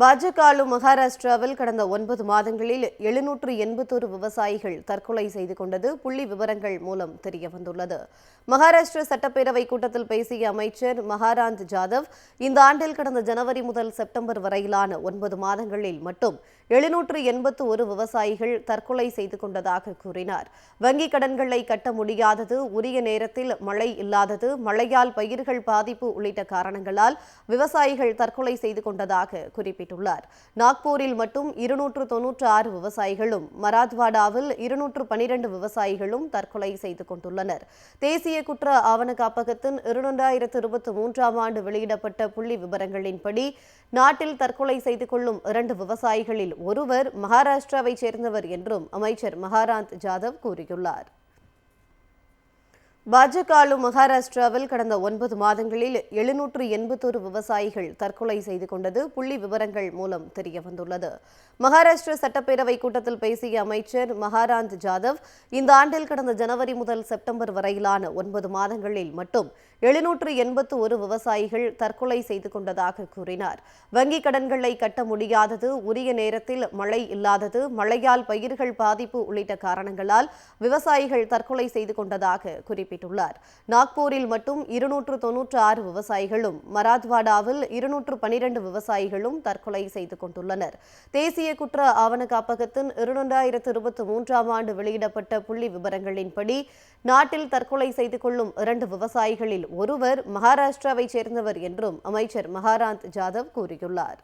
பாஜக ஆளும் மகாராஷ்டிராவில் கடந்த ஒன்பது மாதங்களில் எழுநூற்று எண்பத்தோரு விவசாயிகள் தற்கொலை செய்து கொண்டது புள்ளி விவரங்கள் மூலம் தெரிய வந்துள்ளது மகாராஷ்டிர சட்டப்பேரவை கூட்டத்தில் பேசிய அமைச்சர் மகாராந்த் ஜாதவ் இந்த ஆண்டில் கடந்த ஜனவரி முதல் செப்டம்பர் வரையிலான ஒன்பது மாதங்களில் மட்டும் எழுநூற்று எண்பத்து ஒரு விவசாயிகள் தற்கொலை செய்து கொண்டதாக கூறினார். வங்கிக் கடன்களை கட்ட முடியாதது உரிய நேரத்தில் மழை இல்லாதது மழையால் பயிர்கள் பாதிப்பு உள்ளிட்ட காரணங்களால் விவசாயிகள் தற்கொலை செய்து கொண்டதாக குறிப்பிட்டார். குறிப்பிட்டுள்ளார் நாக்பூரில் மட்டும் இருநூற்று தொன்னூற்று ஆறு விவசாயிகளும் மராத்வாடாவில் இருநூற்று பனிரெண்டு விவசாயிகளும் தற்கொலை செய்து கொண்டுள்ளனர். தேசிய குற்ற ஆவண காப்பகத்தின் இரண்டாயிரத்து இருபத்தி மூன்றாம் ஆண்டு வெளியிடப்பட்ட புள்ளி விவரங்களின்படி நாட்டில் தற்கொலை செய்து கொள்ளும் இரண்டு விவசாயிகளில் ஒருவர் மகாராஷ்டிராவைச் சேர்ந்தவர் என்றும் அமைச்சர் மகாராந்த் ஜாதவ் கூறியுள்ளார். பாஜக ஆளும் மகாராஷ்டிராவில் கடந்த ஒன்பது மாதங்களில் எழுநூற்று எண்பத்தோரு விவசாயிகள் தற்கொலை செய்து கொண்டது புள்ளி விவரங்கள் மூலம் தெரிய வந்துள்ளது. மகாராஷ்டிர சட்டப்பேரவை கூட்டத்தில் பேசிய அமைச்சர் மகாராந்த் ஜாதவ் இந்த ஆண்டில் கடந்த ஜனவரி முதல் செப்டம்பர் வரையிலான ஒன்பது மாதங்களில் மட்டும் எழுநூற்று எண்பத்து ஒரு விவசாயிகள் தற்கொலை செய்து கொண்டதாக கூறினார். வங்கிக் கடன்களை கட்ட முடியாதது உரிய நேரத்தில் மழை இல்லாதது மழையால் பயிர்கள் பாதிப்பு உள்ளிட்ட காரணங்களால் விவசாயிகள் தற்கொலை செய்து கொண்டதாக குறிப்பிட்டுள்ளார். நாக்பூரில் மட்டும் இருநூற்று தொன்னூற்று ஆறு விவசாயிகளும் மராத்வாடாவில் இருநூற்று பனிரெண்டு விவசாயிகளும் தற்கொலை செய்து கொண்டுள்ளனர். தேசிய குற்ற ஆவண காப்பகத்தின் இரண்டாயிரத்து இருபத்தி மூன்றாம் ஆண்டு வெளியிடப்பட்ட புள்ளி விவரங்களின்படி நாட்டில் தற்கொலை செய்து கொள்ளும் இரண்டு விவசாயிகளில் ஒருவர் மகாராஷ்டிராவைச் சேர்ந்தவர் என்றும் அமைச்சர் மகாராந்த் ஜாதவ் கூறியுள்ளார்.